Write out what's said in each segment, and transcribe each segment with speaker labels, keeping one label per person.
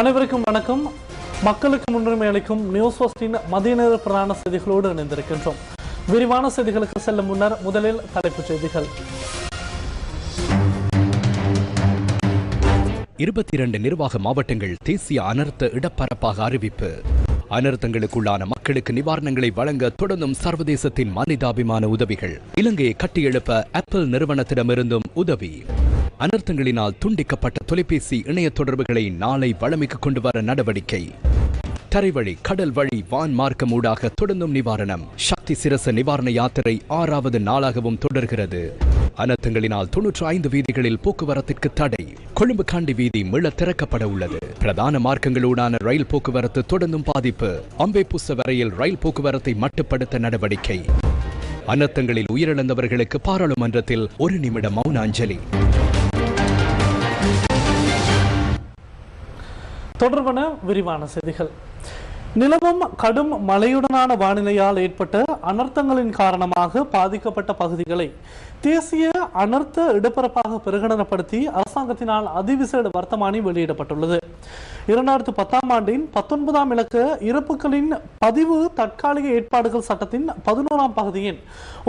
Speaker 1: அனைவருக்கும் வணக்கம். மக்களுக்கு முன்னுரிமை அளிக்கும் நியூஸ் ஃபர்ஸ்டின் மதிய நேர பிரதான செய்திகளோடு இணைந்திருக்கின்றோம். விரிவான செய்திகளுக்கு செல்லும் முன்னர் முதலில் தலைப்புச் செய்திகள்.
Speaker 2: இருபத்தி இரண்டு நிர்வாக மாவட்டங்கள் தேசிய அனர்த்த இடப்பரப்பாக அறிவிப்பு. அனர்த்தங்களுக்குள்ளான மக்களுக்கு நிவாரணங்களை வழங்க தொடர்ந்தும் சர்வதேசத்தின் மனிதாபிமான உதவிகள். இலங்கையை கட்டியெழுப்ப ஆப்பிள் நிறுவனத்திடமிருந்தும் உதவி. அனர்த்தங்களினால் துண்டிக்கப்பட்ட தொலைபேசி இணைய தொடர்புகளை நாளை வழமைக்கு கொண்டு வர நடவடிக்கை. தரைவழி கடல் வழி வான் மார்க்கம் ஊடாக தொடர்ந்தும் நிவாரணம். சக்தி சிரச நிவாரண யாத்திரை ஆறாவது நாளாகவும் தொடர்கிறது. அனர்த்தங்களினால் தொன்னூற்று ஐந்து வீதிகளில் போக்குவரத்திற்கு தடை. கொழும்பு காண்டி வீதி மீள திறக்கப்பட உள்ளது. பிரதான மார்க்கங்களூடான ரயில் போக்குவரத்து தொடர்ந்தும் பாதிப்பு. அம்பேபுச வரையில் ரயில் போக்குவரத்தை மட்டுப்படுத்த நடவடிக்கை. அனர்த்தங்களில் உயிரிழந்தவர்களுக்கு பாராளுமன்றத்தில் ஒரு நிமிட மௌன அஞ்சலி
Speaker 1: தொடர்பான விரிவான செய்திகள். நிலவும் கடும் மழையுடனான வானிலையால் ஏற்பட்ட அனர்த்தங்களின் காரணமாக பாதிக்கப்பட்ட பகுதிகளை தேசிய அனர்த்த இடப்பரப்பாக பிரகடனப்படுத்தி அரசாங்கத்தினால் அதிவிசேட வர்த்தமானி வெளியிடப்பட்டுள்ளது. இரண்டாயிரத்து பத்தாம் ஆண்டின் பத்தொன்பதாம் இலக்க இறப்புகளின் பதிவு தற்காலிக ஏற்பாடுகள் சட்டத்தின் பதினோராம் பகுதியின்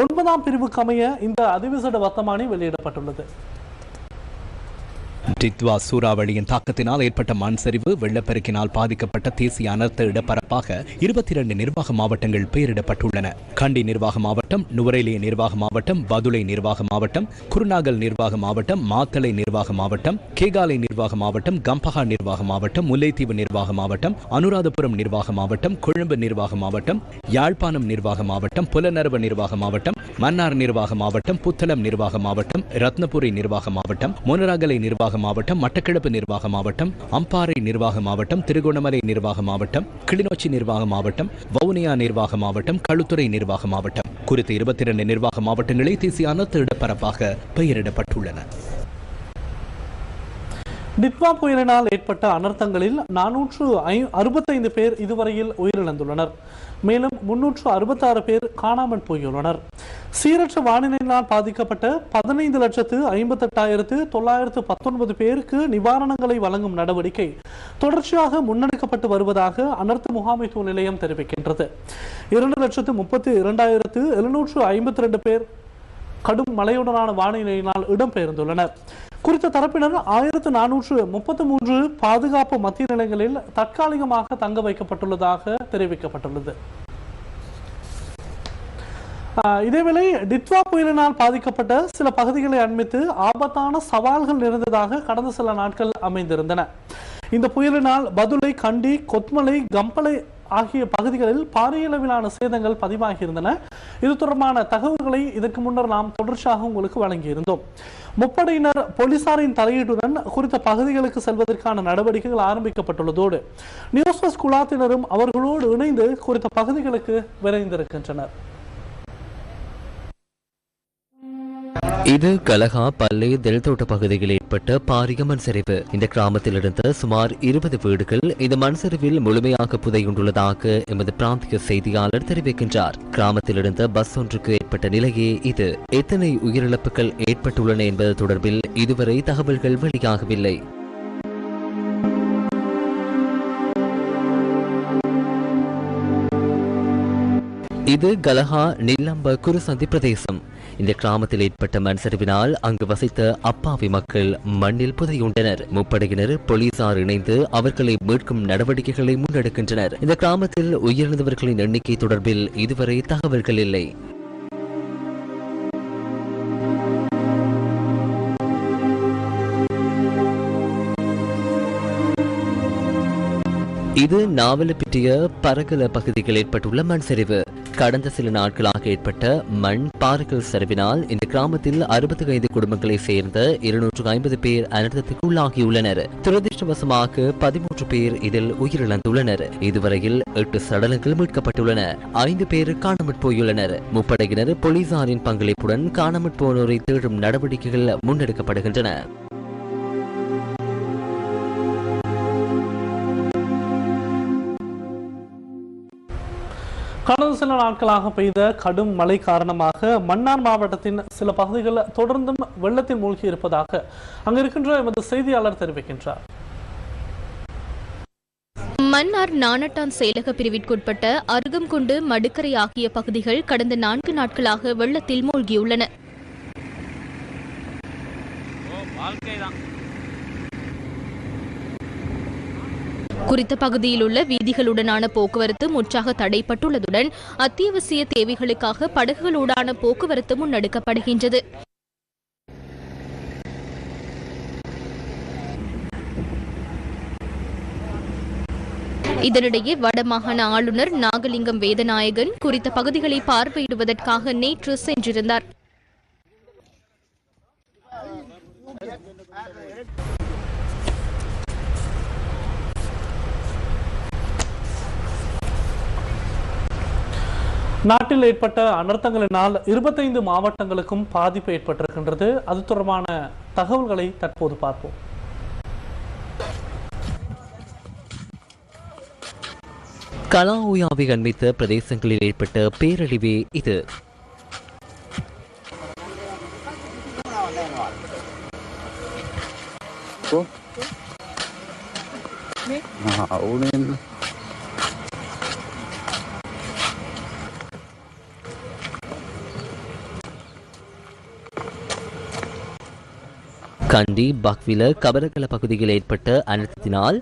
Speaker 1: ஒன்பதாம் பிரிவுக்கு அமைய இந்த அதிவிசேட வர்த்தமானி வெளியிடப்பட்டுள்ளது.
Speaker 2: டித்வா சூறாவளியின் தாக்கத்தினால் ஏற்பட்ட மண் சரிவு வெள்ளப்பெருக்கினால் பாதிக்கப்பட்ட தேசிய அனர்த்த இடப்பரப்பாக இருபத்தி இரண்டு நிர்வாக மாவட்டங்கள் பெயரிடப்பட்டுள்ளன கண்டி நிர்வாக மாவட்டம் நுவரெலிய நிர்வாக மாவட்டம் பதுளை நிர்வாக மாவட்டம் குருநாகல் நிர்வாக மாவட்டம் மாத்தளை நிர்வாக மாவட்டம் கேகாலை நிர்வாக மாவட்டம் கம்பஹா நிர்வாக மாவட்டம் முல்லைத்தீவு நிர்வாக மாவட்டம் அனுராதபுரம் நிர்வாக மாவட்டம் கொழும்பு நிர்வாக மாவட்டம் யாழ்ப்பாணம் நிர்வாக மாவட்டம் புலனரவு நிர்வாக மாவட்டம் மன்னார் நிர்வாக மாவட்டம் புத்தளம் நிர்வாக மாவட்டம் ரத்னபுரி நிர்வாக மாவட்டம் முனராகலை நிர்வாக மாவட்டம் மட்டக்களப்பு நிர்வாக மாவட்டம் அம்பாறை நிர்வாக மாவட்டம் திருகோணமலை நிர்வாக மாவட்டம் கிளிநொச்சி நிர்வாக மாவட்டம் வவுனியா நிர்வாக மாவட்டம் களுத்துறை நிர்வாக மாவட்டம். குறித்த இருபத்தி இரண்டு நிர்வாக மாவட்டங்களை தேசிய அனைத்து இடப்பரப்பாக பெயரிடப்பட்டுள்ளன.
Speaker 1: டிட்வா புயலினால் ஏற்பட்ட அனர்த்தங்களில் நானூற்று ஐ அறுபத்தைந்து பேர் இதுவரையில் உயிரிழந்துள்ளனர். மேலும் முன்னூற்று அறுபத்தாறு பேர் காணாமல் போயுள்ளனர். சீரற்ற வானிலையினால் பாதிக்கப்பட்ட பதினைந்து லட்சத்து ஐம்பத்தெட்டாயிரத்து தொள்ளாயிரத்து பத்தொன்பது பேருக்கு நிவாரணங்களை வழங்கும் நடவடிக்கை தொடர்ச்சியாக முன்னெடுக்கப்பட்டு வருவதாக அனர்த்த முகாமைத்துவ நிலையம் தெரிவிக்கின்றது. இரண்டு லட்சத்து முப்பத்தி இரண்டாயிரத்து எழுநூற்று ஐம்பத்தி ரெண்டு பேர் கடும் மழையுடனான வானிலையினால் இடம்பெயர்ந்துள்ளனர். குறித்த தரப்பினர் ஆயிரத்து நானூற்று முப்பத்தி மூன்று பாதுகாப்பு மத்திய நிலையங்களில் தற்காலிகமாக தங்க வைக்கப்பட்டுள்ளதாக தெரிவிக்கப்பட்டுள்ளது. ஆஹ் இதேவேளை டிட்வா புயலினால் பாதிக்கப்பட்ட சில பகுதிகளை அண்மித்து ஆபத்தான சவால்கள் நிறைந்ததாக கடந்த சில நாட்கள் அமைந்திருந்தன. இந்த புயலினால் பதுளை கண்டி கொத்மலை கம்பளை ஆகிய பகுதிகளில் பாரியளவிலான சேதங்கள் பதிவாகியிருந்தன. இது தொடர்பான தகவல்களை இதற்கு முன்னர் நாம் தொடர்ச்சியாக உங்களுக்கு வழங்கியிருந்தோம். முப்படையினர் போலீசாரின் தலையீட்டுடன் குறித்த பகுதிகளுக்கு செல்வதற்கான நடவடிக்கைகள் ஆரம்பிக்கப்பட்டுள்ளதோடு நியூஸ் குழாத்தினரும் அவர்களோடு இணைந்து குறித்த பகுதிகளுக்கு விரைந்திருக்கின்றனர்.
Speaker 3: இது கலகா பல்லே தெல்தோட்ட பகுதியில் ஏற்பட்ட பாரிய மண் சரிவு இந்த கிராமத்தில் இருந்த சுமார் இருபது வீடுகள் இந்த மண் சரிவில் முழுமையாக புதையுண்டுள்ளதாக எமது பிராந்திய செய்தியாளர் தெரிவிக்கின்றார். கிராமத்தில் இருந்த பஸ் ஒன்றுக்கு ஏற்பட்ட நிலையே இது. எத்தனை உயிரிழப்புகள் ஏற்பட்டுள்ளன என்பது தொடர்பில் இதுவரை தகவல்கள் வெளியாகவில்லை. இது கலஹா நில்லம்ப குருசந்தி பிரதேசம். இந்த கிராமத்தில் ஏற்பட்ட மண் சரிவினால் அங்கு வசித்த அப்பாவி மக்கள் மண்ணில் புதையுண்டனர். முப்படையினர் போலீசார் இணைந்து அவர்களை மீட்கும் நடவடிக்கைகளை முன்னெடுக்கின்றனர். இந்த கிராமத்தில் உயிரிழந்தவர்களின் எண்ணிக்கை தொடர்பில் இதுவரை தகவல்கள் இல்லை. இது நாவலப்பிட்டிய பரகல பகுதியில் ஏற்பட்டுள்ள மண் சரிவு கடந்த சில நாட்களாக ஏற்பட்ட மண் பாறைகள் சரிவினால் இந்த கிராமத்தில் அறுபத்தி ஐந்து குடும்பங்களை சேர்ந்த இருநூற்று ஐம்பது பேர் அனர்த்தத்துக்கு உள்ளாகியுள்ளனர் துரதிருஷ்டவசமாக பதிமூன்று பேர் இதில் உயிரிழந்துள்ளனர். இதுவரையில் எட்டு சடலங்கள் மீட்கப்பட்டுள்ளன. ஐந்து பேர் காணாமற் போயுள்ளனர். முப்படையினர் போலீசாரின் பங்களிப்புடன் காணாமற் போனோரை தேடும் நடவடிக்கைகள் முன்னெடுக்கப்படுகின்றன.
Speaker 1: கடந்த சில நாட்களாக பெய்த கடும் மழை காரணமாக மன்னார் மாவட்டத்தின் சில பகுதிகள் தொடர்ந்தும் வெள்ளத்தில் மூழ்கி இருப்பதாக அங்கு இருக்கின்ற எமது செய்தியாளர் தெரிவிக்கின்றார்.
Speaker 4: மன்னார் நானட்டான் செயலக பிரிவிற்குட்பட்ட அருகம்குண்டு மடுக்கரை ஆகிய பகுதிகள் கடந்த நான்கு நாட்களாக வெள்ளத்தில் மூழ்கியுள்ளன. குறித்த பகுதியில் உள்ள வீதிகளுடனான போக்குவரத்து முற்றாக தடைப்பட்டுள்ளதுடன் அத்தியாவசிய தேவைகளுக்காக படகுகளூடான போக்குவரத்து முன்னெடுக்கப்படுகின்றது. இதனிடையே வடமாகாண ஆளுநர் நாகலிங்கம் வேதநாயகன் குறித்த பகுதிகளை பார்வையிடுவதற்காக நேற்று சென்றிருந்தார்.
Speaker 1: நாட்டில் ஏற்பட்ட அனர்த்தங்களினால் இருபத்தைந்து மாவட்டங்களுக்கும் பாதிப்பு ஏற்பட்டிருக்கின்றது. அது தொடர்பான தகவல்களை தற்போது பார்ப்போம்.
Speaker 3: கலாஓயாவை அண்மித்த பிரதேசங்களில் ஏற்பட்ட பேரழிவே இது. கண்டி பக்வில கபரகல பகுதியில் ஏற்பட்ட அனர்த்தத்தினால்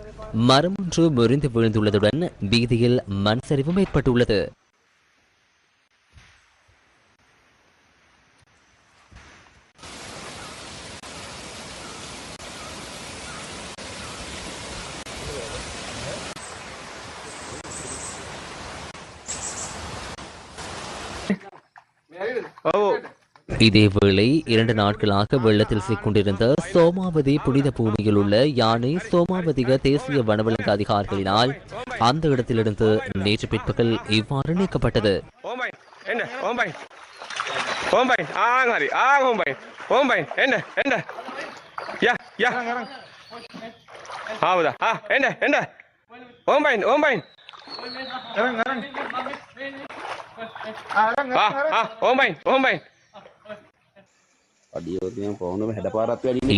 Speaker 3: மரம் ஒன்று முறிந்து விழுந்துள்ளதுடன் வீதியில் மண் சரிவும் ஏற்பட்டுள்ளது. இதேவேளை இரண்டு நாட்களாக வெள்ளத்தில் சிக்கொண்டிருந்த சோமாவதி புனித பூமியில் உள்ள யானை சோமாவதிக தேசிய வனவிலங்கு அதிகாரிகளினால் அந்த இடத்திலிருந்து நேற்று பிற்பகல் இவ்வாறு நீக்கப்பட்டது.
Speaker 5: ஓம்பாய் என்ன?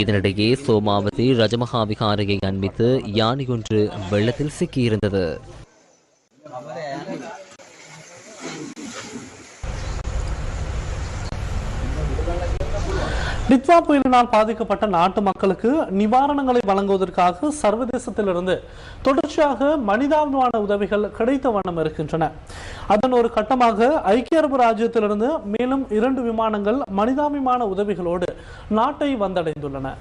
Speaker 3: இதனிடையே சோமாவதி ரஜமகா விகாரையை அண்மித்து யானை ஒன்று வெள்ளத்தில் சிக்கியிருந்தது.
Speaker 1: டித்வா புயலினால் பாதிக்கப்பட்ட நாட்டு மக்களுக்கு நிவாரணங்களை வழங்குவதற்காக சர்வதேசத்திலிருந்து தொடர்ச்சியாக மனிதாபிமான உதவிகள் கிடைத்த வண்ணம் இருக்கின்றன. அதன் ஒரு கட்டமாக ஐக்கிய அரபு ராஜ்யத்திலிருந்து மேலும் இரண்டு விமானங்கள் மனிதாபிமான உதவிகளோடு நாட்டை வந்தடைந்துள்ளன.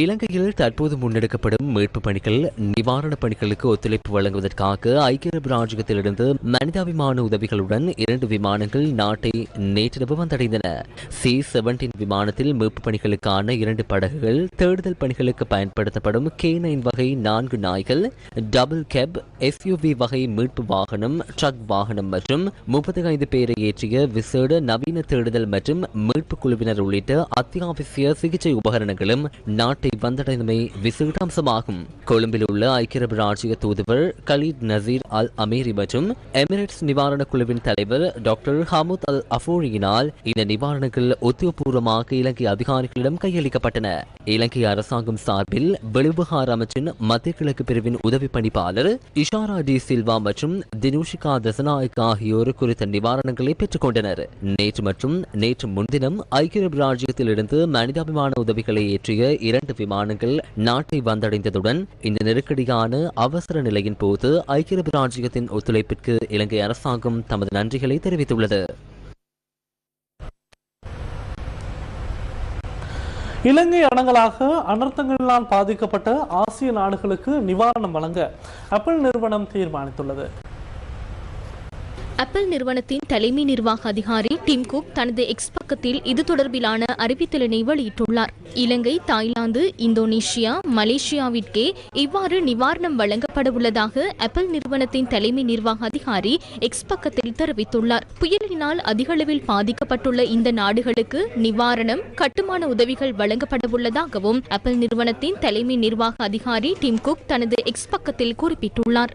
Speaker 3: இலங்கையில் தற்போது முன்னெடுக்கப்படும் மீட்பு பணிகள் நிவாரணப் பணிகளுக்கு ஒத்துழைப்பு வழங்குவதற்காக ஐக்கிய அரபு ராஜ்யத்திலிருந்து மனிதாபிமான உதவிகளுடன் இரண்டு விமானங்கள் நாட்டை நேற்றிரவு வந்தடைந்தன. சி செவன்டீன் விமானத்தில் மீட்பு பணிகளுக்கான இரண்டு படகுகள் தேடுதல் பணிகளுக்கு பயன்படுத்தப்படும் கே நைன் வகை நான்கு நாய்கள் டபுள் கேப் எஸ்யூவி வகை மீட்பு வாகனம் ட்ரக் வாகனம் மற்றும் முப்பத்தி ஐந்து பேரை ஏற்றிய விசேட நவீன தேடுதல் மற்றும் மீட்பு குழுவினர் உள்ளிட்ட அத்தியாவசிய சிகிச்சை உபகரணங்களும் நாட்டு நாட்டை வந்தடைந்தமை விசேட அம்சமாகும் கொழும்பில் உள்ள ஐக்கிய அரபு ராஜ்ய தூதுவர் கலீத் நசீர் அல் அமீரி மற்றும் எமிரேட்ஸ் நிவாரண குழுவின் தலைவர் டாக்டர் ஹமூத் அல் அஃபோரியினால் இந்த நிவாரணங்கள் உத்தியோகபூர்வமாக இலங்கை அதிகாரிகளிடம் கையளிக்கப்பட்டன. இலங்கை அரசாங்கம் சார்பில் வெளிவகார அமைச்சின் மத்திய கிழக்கு பிரிவின் உதவி பணிப்பாளர் இஷாரா டி சில்வா மற்றும் தினுஷிகா தசநாயக் ஆகியோர் குறித்த நிவாரணங்களை பெற்றுக்கொண்டனர் நேற்று மற்றும் நேற்று முன்தினம் ஐக்கிய அரபு ராஜ்யத்திலிருந்து மனிதாபிமான உதவிகளை ஏற்றிய இரண்டு ஐந்து விமானங்கள் நாட்டை வந்தடைந்ததுடன் இந்த நெருக்கடியான அவசர நிலையின் போது ஐக்கிய அரபு ராஜ்யத்தின் ஒத்துழைப்பிற்கு இலங்கை அரசாங்கம் தமது நன்றிகளை தெரிவித்துள்ளது.
Speaker 1: இலங்கை அடங்கலாக அனர்த்தங்களால் பாதிக்கப்பட்ட ஆசிய நாடுகளுக்கு நிவாரணம் வழங்க அப்பிள் நிறுவனம் தீர்மானித்துள்ளது.
Speaker 4: ஆப்பிள் நிறுவனத்தின் தலைமை நிர்வாக அதிகாரி டிம் குக் தனது எக்ஸ் பக்கத்தில் இது தொடர்பிலான அறிவித்தலினை வெளியிட்டுள்ளார். இலங்கை தாய்லாந்து இந்தோனேஷியா மலேசியாவிற்கே இவ்வாறு நிவாரணம் வழங்கப்பட உள்ளதாக ஆப்பிள் நிறுவனத்தின் தலைமை நிர்வாக அதிகாரி எக்ஸ் பக்கத்தில் தெரிவித்துள்ளார். புயலினால் அதிகளவில் பாதிக்கப்பட்டுள்ள இந்த நாடுகளுக்கு நிவாரணம் கட்டுமான உதவிகள் வழங்கப்பட உள்ளதாகவும் ஆப்பிள் நிறுவனத்தின் தலைமை நிர்வாக அதிகாரி டிம் குக் தனது எக்ஸ் பக்கத்தில் குறிப்பிட்டுள்ளார்.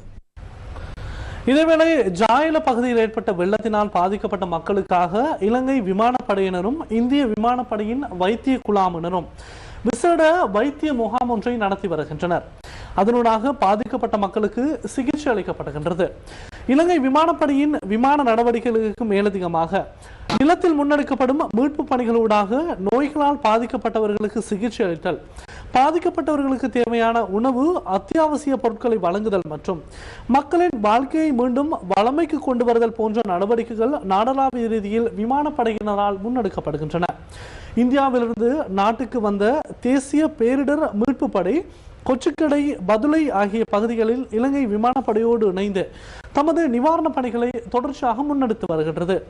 Speaker 1: இதேவேளை ஜாயில பகுதியில் ஏற்பட்ட வெள்ளத்தினால் பாதிக்கப்பட்ட மக்களுக்காக இலங்கை விமானப்படையினரும் இந்திய விமானப்படையின் வைத்திய குழாமினரும் விசேட வைத்திய முகாம் ஒன்றை நடத்தி வருகின்றனர். அதனூடாக பாதிக்கப்பட்ட மக்களுக்கு சிகிச்சை அளிக்கப்படுகின்றது. இலங்கை விமானப்படையின் விமான நடவடிக்கைகளுக்கு மேலதிகமாக நிலத்தில் முன்னெடுக்கப்படும் மீட்பு பணிகளூடாக நோய்களால் பாதிக்கப்பட்டவர்களுக்கு சிகிச்சை அளித்தல் பாதிக்கப்பட்டவர்களுக்கு தேவையான உணவு அத்தியாவசிய பொருட்களை வழங்குதல் மற்றும் மக்களின் வாழ்க்கையை மீண்டும் வளமைக்கு கொண்டு வருதல் போன்ற நடவடிக்கைகள் நாடளாவிய ரீதியில் விமானப்படையினரால் முன்னெடுக்கப்படுகின்றன. இந்தியாவிலிருந்து நாட்டுக்கு வந்த தேசிய பேரிடர் மீட்பு படை கொச்சிக்கடை பதுளை ஆகிய பகுதிகளில் இலங்கை விமானப்படையோடு இணைந்து தமது நிவாரணப் பணிகளை தொடர்ச்சியாக முன்னெடுத்து வருகின்றது.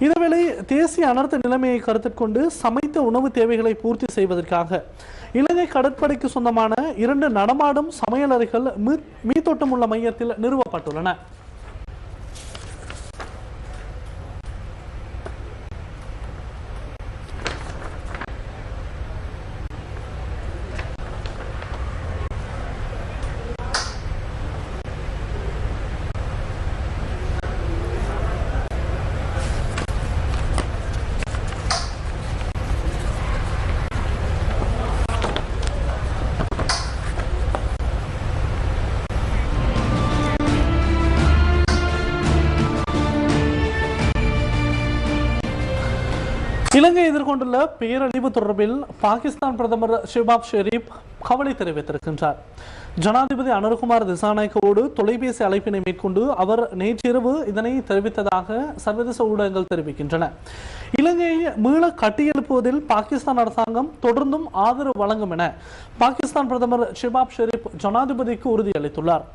Speaker 1: இதேவேளை தேசிய அனர்த்த நிலைமையை கருத்திற்கொண்டு சமைத்த உணவு தேவைகளை பூர்த்தி செய்வதற்காக இலங்கை கடற்படைக்கு சொந்தமான இரண்டு நடமாடும் சமையலறைகள் மீ- மீத்தோட்டம் உள்ள மையத்தில் நிறுவப்பட்டுள்ளன. கொண்டுள்ள பேரழிவு தொடர்பில் பாகிஸ்தான் பிரதமர் ஷிபாப் ஷெரீப் கவலை தெரிவித்திருக்கின்றார். ஜனாதிபதி அனுர்குமார் திசாநாயக்கவோடு தொலைபேசி அழைப்பினை மேற்கொண்டு அவர் நேற்றிரவு இதனை தெரிவித்ததாக சர்வதேச ஊடகங்கள் தெரிவிக்கின்றன. இலங்கையை மீள கட்டியெழுப்புவதில் பாகிஸ்தான் அரசாங்கம் தொடர்ந்தும் ஆதரவு வழங்கும் என பாகிஸ்தான் பிரதமர் ஷிபாப் ஷெரீப் ஜனாதிபதிக்கு உறுதியளித்துள்ளார்.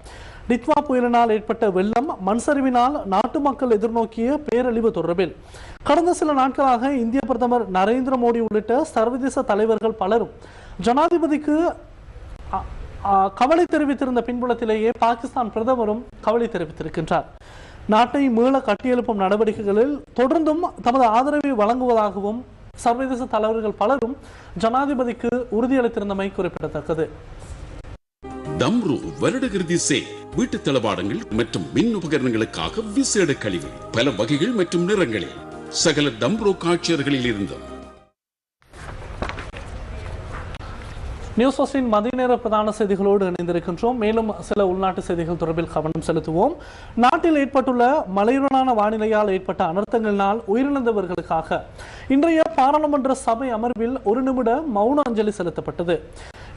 Speaker 1: டித்வா புயலினால் ஏற்பட்ட வெள்ளம் மண் சரிவினால் நாட்டு மக்கள் எதிர்நோக்கிய பேரழிவு தொடர்பில். கடந்த சில நாட்களாக இந்திய பிரதமர் நரேந்திர மோடி உள்ளிட்ட சர்வதேச தலைவர்கள் பலரும் ஜனாதிபதிக்கு கவலை தெரிவித்திருந்த பின்புலத்திலேயே பாகிஸ்தான் பிரதமரும் கவலை தெரிவித்திருக்கின்றார். நாட்டை மீள கட்டியெழுப்பும் நடவடிக்கைகளில் தொடர்ந்தும் தமது ஆதரவை வழங்குவதாகவும் சர்வதேச தலைவர்கள் பலரும் ஜனாதிபதிக்கு உறுதியளித்திருந்தமை குறிப்பிடத்தக்கது.
Speaker 6: தம்ரு வருடகிருதி சே வீட்டு தளவாடங்கள் மற்றும் மின் உபகரணங்களுக்காக விசேட கழிவு பல வகைகள் மற்றும் நிறங்களில் சகல டம்ப்ரோ காட்சியர்களில் இருந்தும்
Speaker 1: நியூஸ் ஃபர்ஸ்டின் மதிய நேர பிரதான செய்திகளோடு இணைந்திருக்கின்றோம். மேலும் சில உள்நாட்டு செய்திகள் தொடர்பில் கவனம் செலுத்துவோம். நாட்டில் ஏற்பட்டுள்ள மலையுடனான வானிலையால் ஏற்பட்ட அனர்த்தங்களினால் உயிரிழந்தவர்களுக்காக இன்றைய பாராளுமன்ற சபை அமர்வில் ஒரு நிமிட மௌன அஞ்சலி செலுத்தப்பட்டது.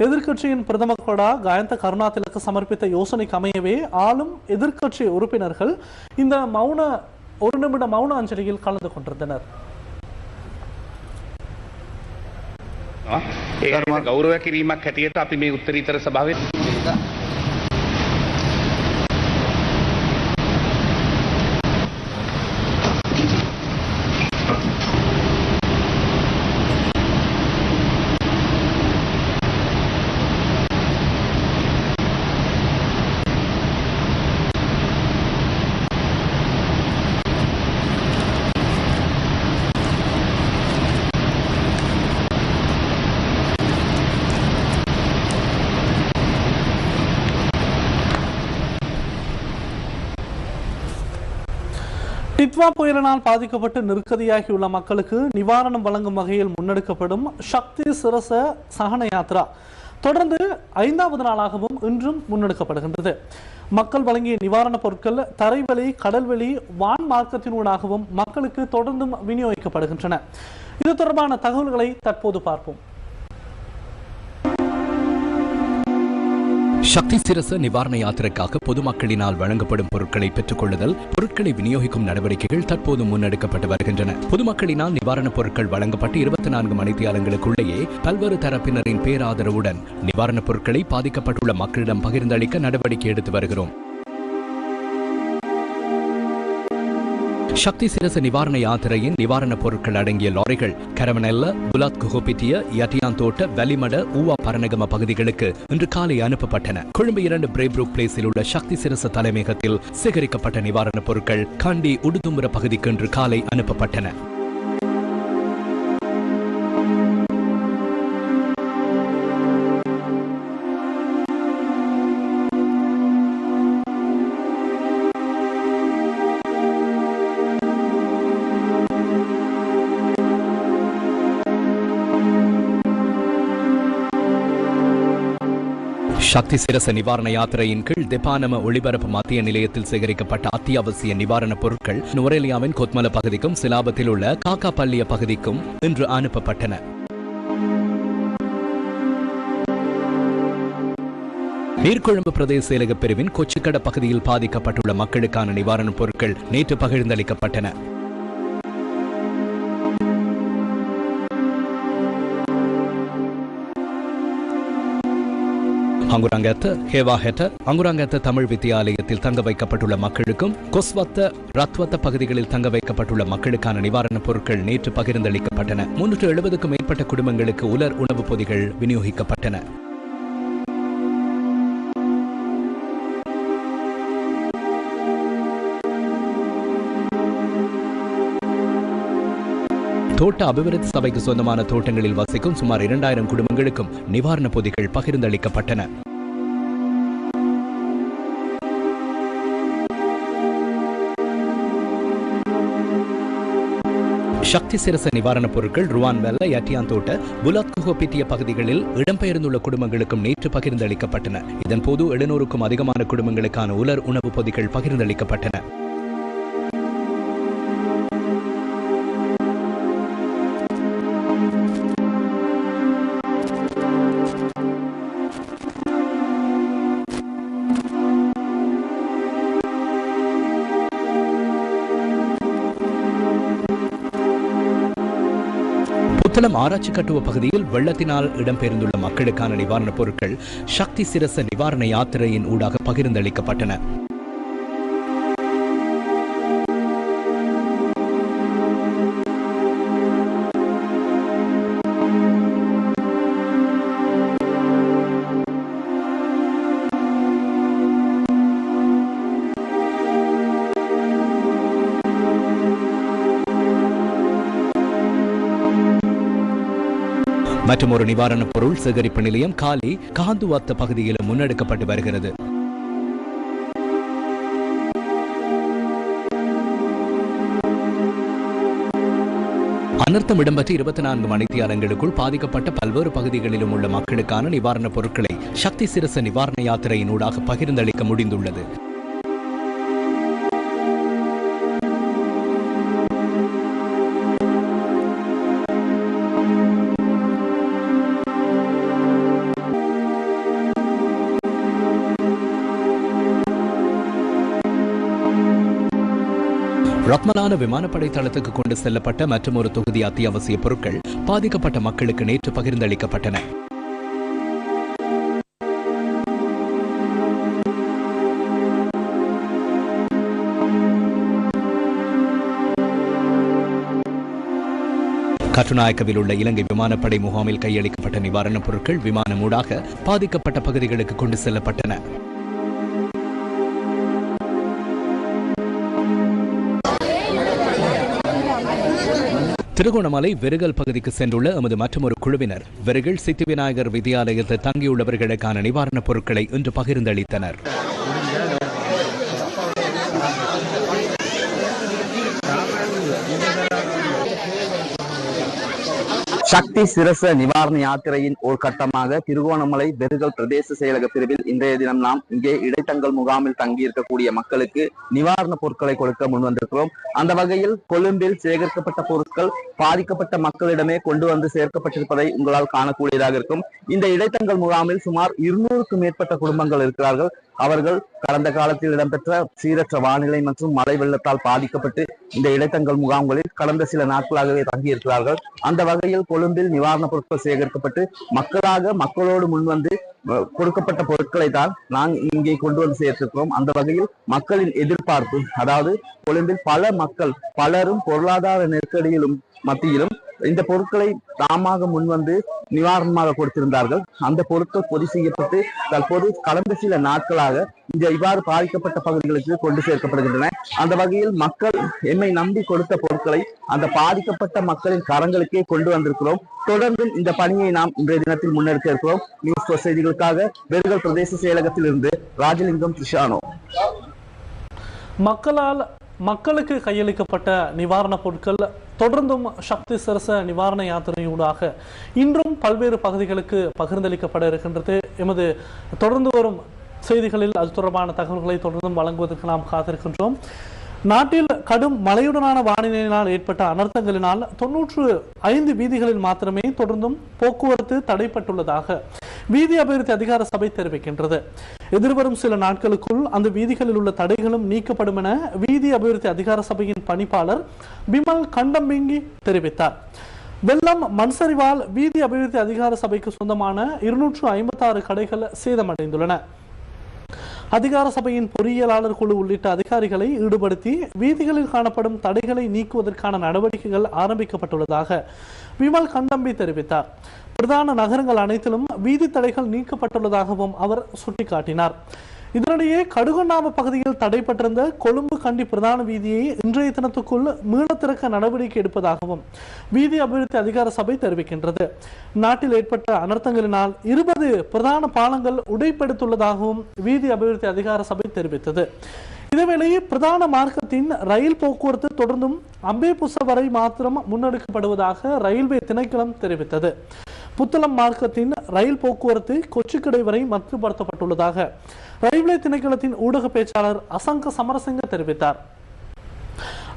Speaker 1: எதிர்க்கட்சியின் பிரதம கொடா காயந்த கருணாதிலக்கு சமர்ப்பித்த யோசனைக்கு அமையவே ஆளும் எதிர்க்கட்சி உறுப்பினர்கள் இந்த மௌன ஒரு நிமிட மௌன அஞ்சலியில் கலந்து கொண்டிருந்தனர்.
Speaker 7: ඒකට ගෞරව කිරීමක් හැටියට අපි මේ උත්තරීතර සභාවේ
Speaker 1: டிட்வா புயலினால் பாதிக்கப்பட்டு நெருக்கடியாகியுள்ள மக்களுக்கு நிவாரணம் வழங்கும் வகையில் முன்னெடுக்கப்படும் சக்தி சிரச சகன யாத்ரா தொடர்ந்து ஐந்தாவது நாளாகவும் இன்றும் முன்னெடுக்கப்படுகின்றது. மக்கள் வழங்கிய நிவாரணப் பொருட்கள் தரைவழி கடல்வெளி வான் மார்க்கத்தினூடாகவும் மக்களுக்கு தொடர்ந்தும் விநியோகிக்கப்படுகின்றன. இது தொடர்பான தகவல்களை தற்போது பார்ப்போம்.
Speaker 2: சக்தி சிரச நிவாரண யாத்திரைக்காக பொதுமக்களினால் வழங்கப்படும் பொருட்களை பெற்றுக் கொள்ளுதல் பொருட்களை விநியோகிக்கும் நடவடிக்கைகள் தற்போது முன்னெடுக்கப்பட்டு வருகின்றன. பொதுமக்களினால் நிவாரணப் பொருட்கள் வழங்கப்பட்டு இருபத்தி நான்கு மணித்தியாலங்களுக்குள்ளேயே பல்வேறு தரப்பினரின் பேராதரவுடன் நிவாரணப் பொருட்களை பாதிக்கப்பட்டுள்ள மக்களிடம் பகிர்ந்தளிக்க நடவடிக்கை எடுத்து வருகிறோம். சக்தி சிரச நிவாரண யாத்திரையின் நிவாரணப் பொருட்கள் அடங்கிய லாரிகள் கரவனெல்ல புலாத் குஹோபிட்டிய யட்டியாந்தோட்ட வலிமட ஊவா பரணகம பகுதிகளுக்கு இன்று காலை அனுப்பப்பட்டன. கொழும்பு இரண்டு பிரேப்ரூக் பிளேஸில் உள்ள சக்தி சிரச தலைமையகத்தில் சேகரிக்கப்பட்ட நிவாரணப் பொருட்கள் கண்டி உடுதும்புர பகுதிக்கு இன்று காலை அனுப்பப்பட்டன. சக்தி சிரச நிவாரண யாத்திரையின் கீழ் தெபானம ஒளிபரப்பு மத்திய நிலையத்தில் சேகரிக்கப்பட்ட அத்தியாவசிய நிவாரணப் பொருட்கள் நுவரெலியாவின் கொத்மல பகுதிக்கும் சிலாபத்தில் உள்ள காக்காப்பள்ளிய பகுதிக்கும் இன்று அனுப்பப்பட்டன. நீர்கொழும்பு பிரதேச செயலக பிரிவின் கொச்சிக்கட பகுதியில் பாதிக்கப்பட்டுள்ள மக்களுக்கான நிவாரணப் பொருட்கள் நேற்று பகிர்ந்தளிக்கப்பட்டன. அங்குராங்கத்த ஹேவாஹெட்ட அங்குராங்கத்த தமிழ் வித்தியாலயத்தில் தங்க வைக்கப்பட்டுள்ள மக்களுக்கும் கொஸ்வத்த ரத்வத்த பகுதிகளில் தங்க வைக்கப்பட்டுள்ள மக்களுக்கான நிவாரணப் பொருட்கள் நேற்று பகிர்ந்தளிக்கப்பட்டன. முன்னூற்று எழுபதுக்கும் மேற்பட்ட குடும்பங்களுக்கு உலர் உணவுப் பொதிகள் விநியோகிக்கப்பட்டன. தோட்ட அபிவிருத்தி சபைக்கு சொந்தமான தோட்டங்களில் வசிக்கும் சுமார் இரண்டாயிரம் குடும்பங்களுக்கும் நிவாரணப் பொதிகள் பகிர்ந்தளிக்கப்பட்டன. சக்தி சிரச நிவாரணப் பொருட்கள் ருவான் வெல்ல யட்டியான் தோட்ட புலாத்குஹோபிட்டிய பகுதிகளில் இடம்பெயர்ந்துள்ள குடும்பங்களுக்கும் நேற்று பகிர்ந்தளிக்கப்பட்டன. இதன்போது எழுநூறுக்கும் அதிகமான குடும்பங்களுக்கான உலர் உணவுப் பொதிகள் பகிர்ந்தளிக்கப்பட்டன. புத்தளம் ஆராய்ச்சி கட்டுவ பகுதியில் வெள்ளத்தினால் இடம்பெயர்ந்துள்ள மக்களுக்கான நிவாரணப் பொருட்கள் சக்தி சிரச நிவாரண யாத்திரையின் ஊடாக பகிர்ந்தளிக்கப்பட்டன. மற்றும் ஒரு நிவாரணப் பொருள் சேகரிப்பு நிலையம் காலி காந்துவாத்த பகுதியிலும் முன்னெடுக்கப்பட்டு வருகிறது. அனர்த்தம் இடம்பெற்ற இருபத்தி நான்கு மணித்தியாலங்களுக்குள் பாதிக்கப்பட்ட பல்வேறு பகுதிகளிலும் உள்ள மக்களுக்கான நிவாரணப் பொருட்களை சக்தி சிரச நிவாரண யாத்திரையினூடாக பகிர்ந்தளிக்க முடிந்துள்ளது. மலான விமானப்படை தளத்துக்கு கொண்டு செல்லப்பட்ட மற்றும் ஒரு தொகுதி அத்தியாவசிய பொருட்கள் பாதிக்கப்பட்ட மக்களுக்கு நேற்று பகிர்ந்தளிக்கப்பட்டன. கட்டுநாயக்கவில் உள்ள இலங்கை விமானப்படை முகாமில் கையளிக்கப்பட்ட நிவாரணப் பொருட்கள் விமானம் ஊடாக பாதிக்கப்பட்ட பகுதிகளுக்கு கொண்டு செல்லப்பட்டன. திருகோணமலை வெறுகல் பகுதிக்கு சென்றுள்ள எமது மற்றொரு குழுவினர் வெறுகல் சித்தி விநாயகர் வித்தியாலயத்தில் தங்கியுள்ளவர்களுக்கான நிவாரணப் பொருட்களை இன்று பகிர்ந்தளித்தனர்.
Speaker 8: சக்தி சிரச நிவாரண யாத்திரையின் ஒரு கட்டமாக திருகோணமலை பெருகல் பிரதேச செயலக பிரிவில் இன்றைய தினம் நாம் இங்கே இடைத்தங்கல் முகாமில் தங்கியிருக்கக்கூடிய மக்களுக்கு நிவாரண பொருட்களை கொடுக்க முன்வந்திருக்கிறோம். அந்த வகையில் கொழும்பில் சேகரிக்கப்பட்ட பொருட்கள் பாதிக்கப்பட்ட மக்களிடமே கொண்டு வந்து சேர்க்கப்பட்டிருப்பதை உங்களால் காணக்கூடியதாக இருக்கும். இந்த இடைத்தங்கல் முகாமில் சுமார் இருநூறுக்கும் மேற்பட்ட குடும்பங்கள் இருக்கிறார்கள். அவர்கள் கடந்த காலத்தில் இடம்பெற்ற சீரற்ற வானிலை மற்றும் மழை வெள்ளத்தால் பாதிக்கப்பட்டு இந்த இடைத்தங்கள் முகாம்களில் கடந்த சில நாட்களாகவே தங்கியிருக்கிறார்கள். அந்த வகையில் கொழும்பில் நிவாரணப் பொருட்கள் சேகரிக்கப்பட்டு மக்களாக மக்களோடு முன்வந்து கொடுக்கப்பட்ட பொருட்களை தான் நாங்கள் இங்கே கொண்டு வந்து சேர்த்திருக்கிறோம். அந்த வகையில் மக்களின் எதிர்பார்ப்பு அதாவது கொழும்பில் பல மக்கள் பலரும் பொருளாதார நெருக்கடியிலும் மத்தியிலும் இந்த பொருட்களை தாமாக முன்வந்து நிவாரணமாக கொடுத்திருந்தார்கள். அந்த பொருட்கள் பொதி செய்யப்பட்டு தற்போது கடந்த சில நாட்களாக இந்த இவ்வாறு பாதிக்கப்பட்ட பகுதிகளுக்கு கொண்டு சேர்க்கப்படுகின்றன. அந்த வகையில் மக்கள் எம்மை நம்பி கொடுத்த பொருட்களை அந்த பாதிக்கப்பட்ட மக்களின் கரங்களுக்கே கொண்டு வந்திருக்கிறோம். தொடர்ந்து இந்த பணியை நாம் இன்றைய தினத்தில் முன்னெடுக்க இருக்கிறோம். நியூஸ் செய்திகளுக்காக வெறுகல் பிரதேச செயலகத்தில் இருந்து ராஜலிங்கம் கிருஷானோ
Speaker 1: மக்களால் மக்களுக்கு கையளிக்கப்பட்ட நிவாரணப் பொருட்கள் தொடர்ந்தும் சக்தி சிரச நிவாரண யாத்திரையூடாக இன்றும் பல்வேறு பகுதிகளுக்கு பகிர்ந்தளிக்கப்பட இருக்கின்றது. எமது தொடர்ந்து வரும் செய்திகளில் அது தொடர்பான தகவல்களை தொடர்ந்தும் வழங்குவதற்கு நாம் காத்திருக்கின்றோம். நாட்டில் கடும் மழையுடனான வானிலையினால் ஏற்பட்ட அனர்த்தங்களினால் தொன்னூற்று ஐந்து வீதிகளில் மாத்திரமே தொடர்ந்தும் போக்குவரத்து தடைப்பட்டுள்ளதாக வீதி அபிவிருத்தி அதிகார சபை தெரிவிக்கின்றது. எதிர்வரும் சில நாட்களுக்குள் அந்த வீதிகளில் உள்ள தடைகளும் நீக்கப்படும் என வீதி அபிவிருத்தி அதிகார சபையின் பணிப்பாளர் பிமல் கண்டம்பிங்கி தெரிவித்தார். வெள்ளம் மண்சரிவால் வீதி அபிவிருத்தி அதிகார சபைக்கு சொந்தமான இருநூற்று ஐம்பத்தாறு கடைகள் சேதமடைந்துள்ளன. அதிகார சபையின் பொறியியலாளர் குழு உள்ளிட்ட அதிகாரிகளை ஈடுபடுத்தி வீதிகளில் காணப்படும் தடைகளை நீக்குவதற்கான நடவடிக்கைகள் ஆரம்பிக்கப்பட்டுள்ளதாக விமல் கண்டம்பி தெரிவித்தார். பிரதான நகரங்கள் அனைத்திலும் வீதி தடைகள் நீக்கப்பட்டுள்ளதாகவும் அவர் சுட்டிக்காட்டினார். இதனிடையே கடுகண்ணாம பகுதியில் தடைப்பட்டிருந்த கொழும்பு கண்டி பிரதான வீதியை இன்றைய தினத்துக்குள் மீள திறக்க நடவடிக்கை எடுப்பதாகவும் வீதி அபிவிருத்தி அதிகார சபை தெரிவிக்கின்றது. நாட்டில் ஏற்பட்ட அனர்த்தங்களினால் இருபது பிரதான பாலங்கள் உடைப்பெடுத்துள்ளதாகவும் வீதி அபிவிருத்தி அதிகார சபை தெரிவித்தது. இதேவேளையே பிரதான மார்க்கத்தின் ரயில் போக்குவரத்து தொடர்ந்தும் அம்பேபுச வரை மாத்திரம் முன்னெடுக்கப்படுவதாக ரயில்வே திணைக்களம் தெரிவித்தது. புத்தளம் மார்க்கத்தின் ரயில் போக்குவரத்து கொச்சிக்கடை வரை மட்டுப்படுத்தப்பட்டுள்ளதாக ரயில்வே திணைக்களத்தின் ஊடக பேச்சாளர் அசங்க சமரசிங்க தெரிவித்தார்.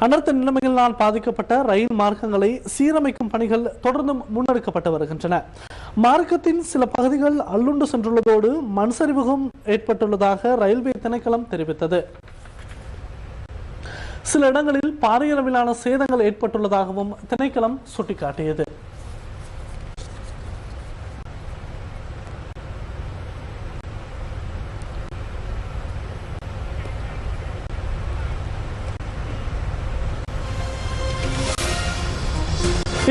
Speaker 1: அனர்த்த நிலைமைகளால் பாதிக்கப்பட்ட ரயில் மார்க்கங்களை சீரமைக்கும் பணிகள் தொடர்ந்து முன்னெடுக்கப்பட்டு வருகின்றன. மார்க்கத்தின் சில பகுதிகள் அல்லுண்டு சென்றுள்ளதோடு மண் சரிவுகம் ஏற்பட்டுள்ளதாக ரயில்வே திணைக்களம் தெரிவித்தது. சில இடங்களில் பாரியளவிலான சேதங்கள் ஏற்பட்டுள்ளதாகவும் திணைக்களம் சுட்டிக்காட்டியது.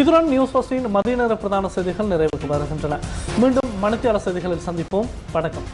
Speaker 1: இதுடன் நியூஸ் ஃபர்ஸ்டின் மதிய நேர பிரதான செய்திகள் நிறைவுக்கு வருகின்றன. மீண்டும் மணித்தியால செய்திகளில் சந்திப்போம். வணக்கம்.